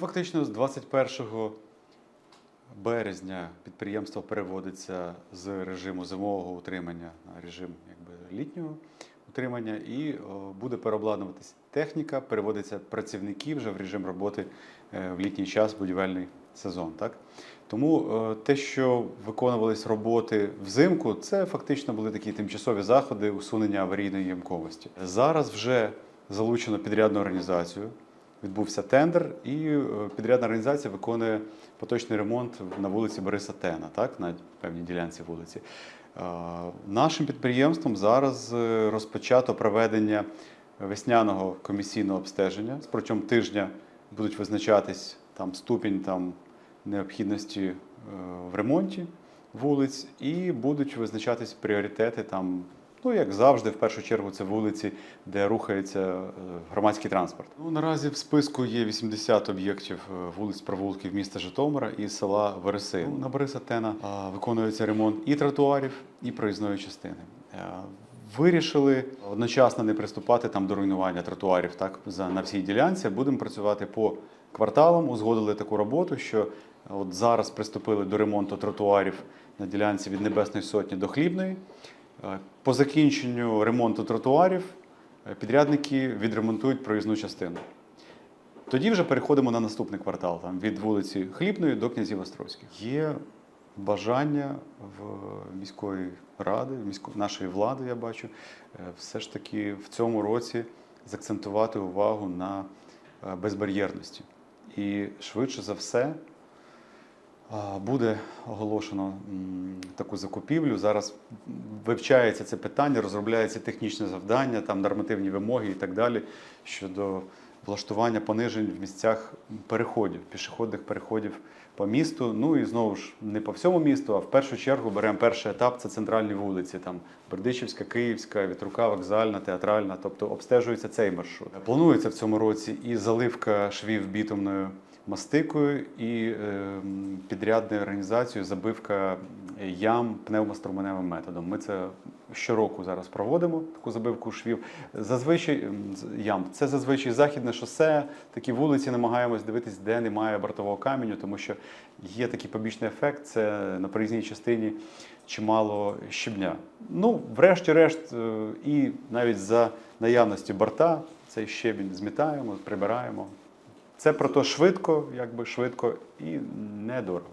Фактично з 21 березня підприємство переводиться з режиму зимового утримання на режим якби, літнього утримання і о, буде переобладнуватись техніка, переводиться працівники вже в режим роботи е, в літній час, будівельний сезон. Так? Тому е, те, що виконувались роботи взимку, це фактично були такі тимчасові заходи усунення аварійної ямковості. Зараз вже залучено підрядну організацію. Відбувся тендер, і е, підрядна організація виконує поточний ремонт на вулиці Бориса Тена, так, на певній ділянці вулиці. Е, Нашим підприємством зараз е, розпочато проведення весняного комісійного обстеження. Протягом тижня будуть визначатись там ступінь там, необхідності в ремонті вулиць, і будуть визначатись пріоритети там. Ну, як завжди, в першу чергу, це вулиці, де рухається е, громадський транспорт. Ну, наразі в списку є 80 об'єктів е, вулиць провулків міста Житомира і села Вереси. Ну, на Бориса Тена виконується ремонт і тротуарів, і проїзної частини. Е, Вирішили одночасно не приступати там до руйнування тротуарів так за на всій ділянці. Будемо працювати по кварталам. Узгодили таку роботу, що от зараз приступили до ремонту тротуарів на ділянці від Небесної Сотні до Хлібної. Е, По закінченню ремонту тротуарів е, підрядники відремонтують проїзну частину. Тоді вже переходимо на наступний квартал, там, від вулиці Хлібної до князів Острозьких. Є бажання в міської ради, в місько- нашої влади, я бачу, е, все ж таки в цьому році закцентувати увагу на безбар'єрності. І швидше за все, Буде оголошено таку закупівлю. Зараз вивчається це питання, розробляється технічне завдання, там нормативні вимоги і так далі щодо влаштування понижень в місцях переходів, пішохідних переходів по місту. Ну і знову ж не по всьому місту, а в першу чергу беремо перший етап це центральні вулиці, там Бердичівська, Київська, Вітрука, Вокзальна, Театральна. Тобто обстежується цей маршрут. Планується в цьому році і заливка швів бітумною мастикою і е, підрядною організацією забивка ям пневмоструменевим методом. Ми це щороку зараз проводимо таку забивку швів. Зазвичай ям це зазвичай західне шосе. Такі вулиці намагаємось дивитись, де немає бортового каменю, тому що є такий побічний ефект. Це на проїзній частині чимало щебня. Ну, врешті-решт, е, і навіть за наявності борта цей щебінь змітаємо, прибираємо. Це про те швидко, якби швидко і недорого.